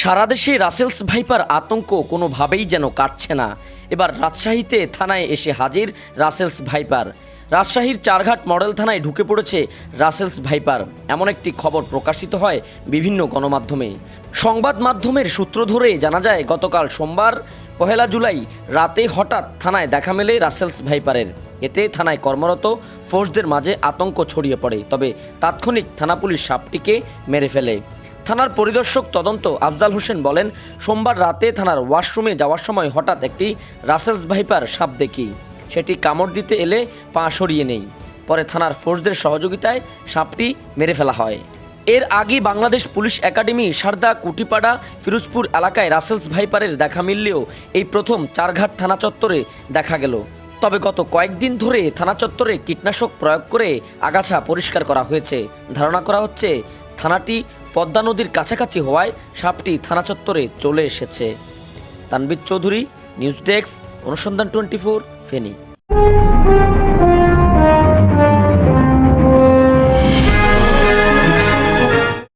সারা দেশে Russell's viper আতঙ্ক কোনোভাবেই যেন কাটছে না। এবার রাজশাহীতে থানায় এসে হাজির রাসেলস ভাইপার। রাজশাহীর চারঘাট মডেল থানায় ঢুকে পড়েছে রাসেলস ভাইপার। এমন একটি খবর প্রকাশিত হয় বিভিন্ন গণমাধ্যমে। সংবাদ মাধ্যমের সূত্র ধরে জানা যায়, গতকাল সোমবার, পহেলা জুলাই রাতে হঠাৎ থানায় দেখা মেলে রাসেলস ভাইপারের। এতে থানায় কর্মরত ফোর্সদের মাঝে আতঙ্ক ছড়িয়ে পড়ে, তবে তাৎক্ষণিক থানা পুলিশ সাপটিকে মেরে ফেলে। থানার পরিদর্শক তদন্ত আফজাল হোসেন বলেন, সোমবার রাতে থানার ওয়াশরুমে যাওয়ার সময় হঠাৎ একটি রাসেলস ভাইপার সাপ দেখি। সেটি কামড় দিতে এলে পা সরিয়ে নেই। পরে থানার ফোর্সদের সহযোগিতায় সাপটি মেরে ফেলা হয়। এর আগে বাংলাদেশ পুলিশ একাডেমি সারদা কুটিপাড়া ফিরোজপুর এলাকায় রাসেলস ভাইপারের দেখা মিললেও এই প্রথম চারঘাট থানা চত্বরে দেখা গেল। তবে গত কয়েকদিন ধরে থানা চত্বরে কীটনাশক প্রয়োগ করে আগাছা পরিষ্কার করা হয়েছে। ধারণা করা হচ্ছে থানাটি পদ্মা নদীর কাছাকাছি হওয়ায় সাপটি থানা চত্বরে চলে এসেছে। Tanvir Chowdhury, news desk, Anusandhan twenty four, Feni.